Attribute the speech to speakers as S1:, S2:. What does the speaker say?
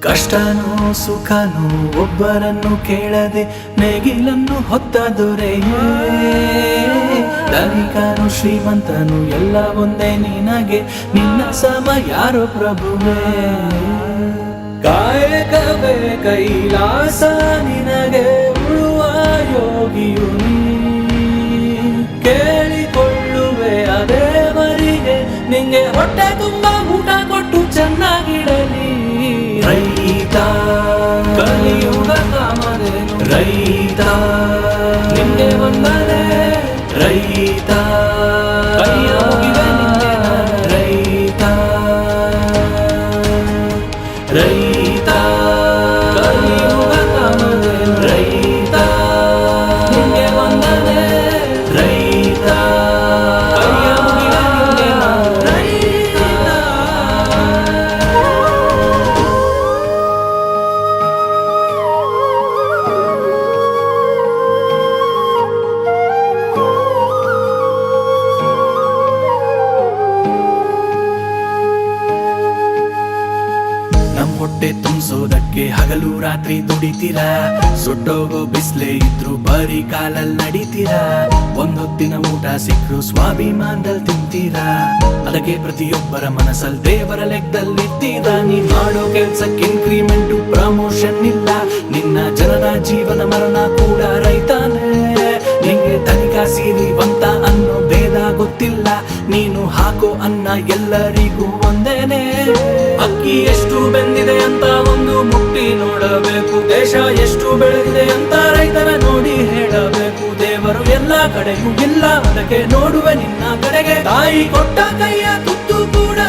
S1: ಕಷ್ಟನೋ ಸುಖನೋ ಒಬ್ಬರನ್ನು ಕೇಳದೆ ನೇಗಿಲನ್ನು ಹೊತ್ತ ದೊರೆಯೇ? ಧನಿಕನು ಶ್ರೀಮಂತನು ಎಲ್ಲ ಒಂದೇ ನಿನಗೆ, ನಿನ್ನ ಸಮ ಯಾರು ಪ್ರಭುವೇ? ಕಾಯಕವೇ ಕೈಲಾಸ ನಿನಗೆ ಉಳುವ ಯೋಗಿಯು ಕೇಳಿಕೊಳ್ಳುವೆ ಅದೇ ಮರಿಗೆ ನಿಂಗೆ ಹೊಟ್ಟೆ ಕಲಿಯುಗ ಕಾಮಧೇನು ರೈತ ನಿಂಗೆ ವಂದನೆ ರೈತ ಹೊಟ್ಟೆ ತುಂಬಿಸೋದಕ್ಕೆ ಹಗಲು ರಾತ್ರಿ ದುಡಿತೀರ? ಸುಟ್ಟೋಗೋ ಬಿಸ್ಲೆ ಇದ್ರು ಬರೀ ಕಾಲಲ್ಲಿ ನಡೀತೀರ? ಒಂದೊತ್ತಿನ ಊಟ ಸಿಕ್ಕರು ಸ್ವಾಭಿಮಾನದಲ್ಲಿ ತಿಂತೀರ? ಅದಕ್ಕೆ ಪ್ರತಿಯೊಬ್ಬರ ಮನಸ್ಸಲ್ಲಿ ದೇವರ ಲೆಕ್ಕದಲ್ಲಿ ನೀ ಮಾಡೋ ಕೆಲ್ಸಕ್ಕೆ ಇನ್ಕ್ರಿಮೆಂಟ್ ಪ್ರಮೋಷನ್ ಇಲ್ಲ. ನಿನ್ನ ಜನರ ಜೀವನ ಮರಣ ಕೂಡ ರೈತಾನೆ. ನಿಂಗೆ ಸೀರಿ ಬಂತ ಅನ್ನೋ ಭೇದ ಗೊತ್ತಿಲ್ಲ. ನೀನು ಹಾಕೋ ಅನ್ನ ಎಲ್ಲರಿಗೂ ಒಂದೇನೆ. ಅಕ್ಕಿ ಎಷ್ಟು ಬೆಂದಿದೆ ಅಂತ ಒಂದು ಮುಟ್ಟಿ ನೋಡಬೇಕು. ದೇಶ ಎಷ್ಟು ಬೆಳೆದಿದೆ ಅಂತ ರೈತನ ನೋಡಿ ಹೇಳಬೇಕು. ದೇವರು ಎಲ್ಲ ಕಡೆಯೂ ಇಲ್ಲ, ಅದಕ್ಕೆ ನೋಡುವೆ ನಿನ್ನ ಕಡೆಗೆ. ತಾಯಿ ಕೊಟ್ಟ ಕೈಯ ತುತ್ತು ಕೂಡ